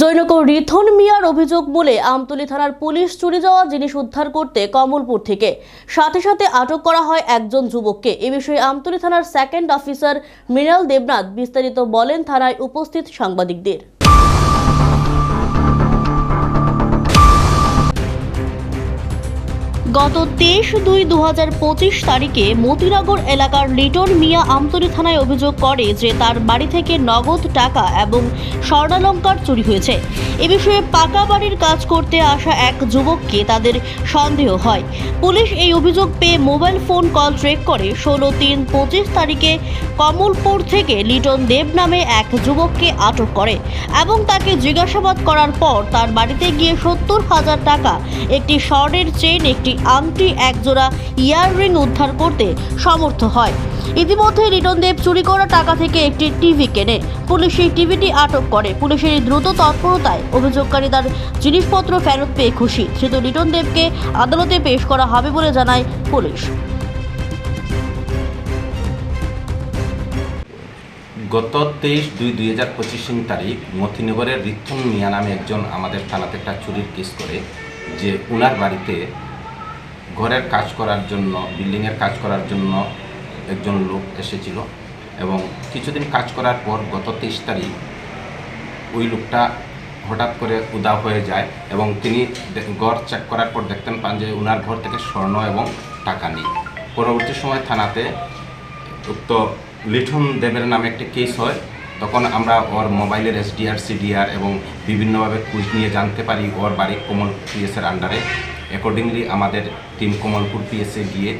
জৈনক রিথন মিয়ার অভিযোগ বলে আমতলী থানার পুলিশ চুরি যাওয়া জিনিস উদ্ধার করতে কমলপুর থেকে। সাথে সাথে আটক করা হয় একজন যুবককে। এ বিষয়ে আমতলী থানার সেকেন্ড অফিসার মৃণাল দেবনাথ বিস্তারিত বলেন থানায় উপস্থিত সাংবাদিকদের। গত তেইশ দুই দু তারিখে মতিনগর এলাকার লিটন মিয়া আমতলী থানায় অভিযোগ করে যে তার বাড়ি থেকে নগদ টাকা এবং স্বর্ণালঙ্কার চুরি হয়েছে। এ বিষয়ে পাকা বাড়ির কাজ করতে আসা এক যুবককে তাদের সন্দেহ হয়। পুলিশ এই অভিযোগ পেয়ে মোবাইল ফোন কল ট্রেক করে ষোলো তিন পঁচিশ তারিখে কমলপুর থেকে লিটন দেব নামে এক যুবককে আটক করে এবং তাকে জিজ্ঞাসাবাদ করার পর তার বাড়িতে গিয়ে সত্তর হাজার টাকা, একটি স্বর্ণের চেন একটি আংটি একজোড়া ইয়াররিং উদ্ধার করতে সমর্থ হয়। ইতিমধ্যে লিটন দেব চুরি করা টাকা থেকে একটি টিভি কেনে। পুলিশ সেই টিভিটি আটক করে। পুলিশের দ্রুত তৎপরতায় অভিযোগকারী তার জিনিসপত্র ফেরত পেয়ে খুশি। ধৃত লিটন দেবকে আদালতে পেশ করা হবে বলে জানায় পুলিশ। গত তেইশ দুই দুই হাজার পঁচিশ তারিখ মতিনগরের রিথন মিয়া নামে একজন আমাদের থানাতে একটা চুরির কেস করে, যে উনার বাড়িতে ঘরের কাজ করার জন্য, বিল্ডিংয়ের কাজ করার জন্য একজন লোক এসেছিল এবং কিছুদিন কাজ করার পর গত তেইশ তারিখ ওই লোকটা হঠাৎ করে উদা হয়ে যায় এবং তিনি ঘর চেক করার পর দেখতেন পান যে উনার ঘর থেকে স্বর্ণ এবং টাকা নেই। পরবর্তী সময় থানাতে উক্ত লিঠন দেবের নামে একটি কেস হয়। তখন আমরা ওর মোবাইলের এসডিআর সিডিআর এবং বিভিন্নভাবে খোঁজ নিয়ে জানতে পারি ওর বাড়ি কমল পিএসের আন্ডারে অ্যাকর্ডিংলি আমাদের টিম কমলপুর পিএসে গিয়ে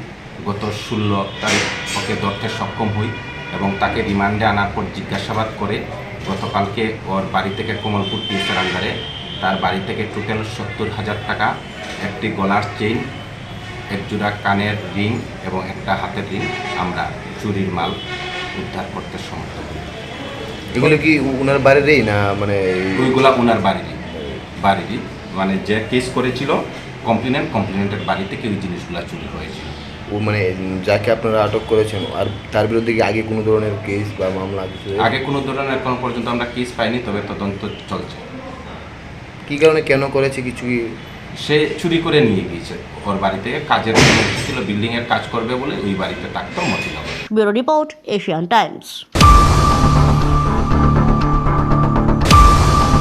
গত ষোলো তারিখ ওকে ধরতে সক্ষম হই এবং তাকে রিমান্ডে আনার পর জিজ্ঞাসাবাদ করে গতকালকে ওর বাড়ি থেকে কমলপুর পিএসের আন্ডারে তার বাড়ি থেকে টোটাল সত্তর হাজার টাকা, একটি গলার চেইন এক জোড়া কানের রিং এবং একটা হাতের রিং আমরা চুরির মাল উদ্ধার করতে সমর্থ হই। এগুলো কি উনার বাড়িরই না মানে ওইগুলা ওনার বাড়িরই। বাড়িরই। মানে যে কেস করেছিল কমপ্লেনেন্ট কমপ্লেনেন্টের বাড়ি থেকে ওই জিনিসগুলো চুরি হয়েছিল। ও মানে যাকে আপনারা আটক করেছেন আর তার বিরুদ্ধে কি আগে কোনো ধরনের কেস বা মামলা কিছু আগে কোনো ধরনের এখন পর্যন্ত আমরা কেস পাইনি তবে তদন্ত চলছে। কি কারণে কেন করেছে কিছু সে চুরি করে নিয়ে গিয়েছে। ওর বাড়িতে কাজের জন্য এসেছিল বিল্ডিংয়ের কাজ করবে বলে ওই বাড়িতে থাকতো Matinagar. Bureau report Asian Times.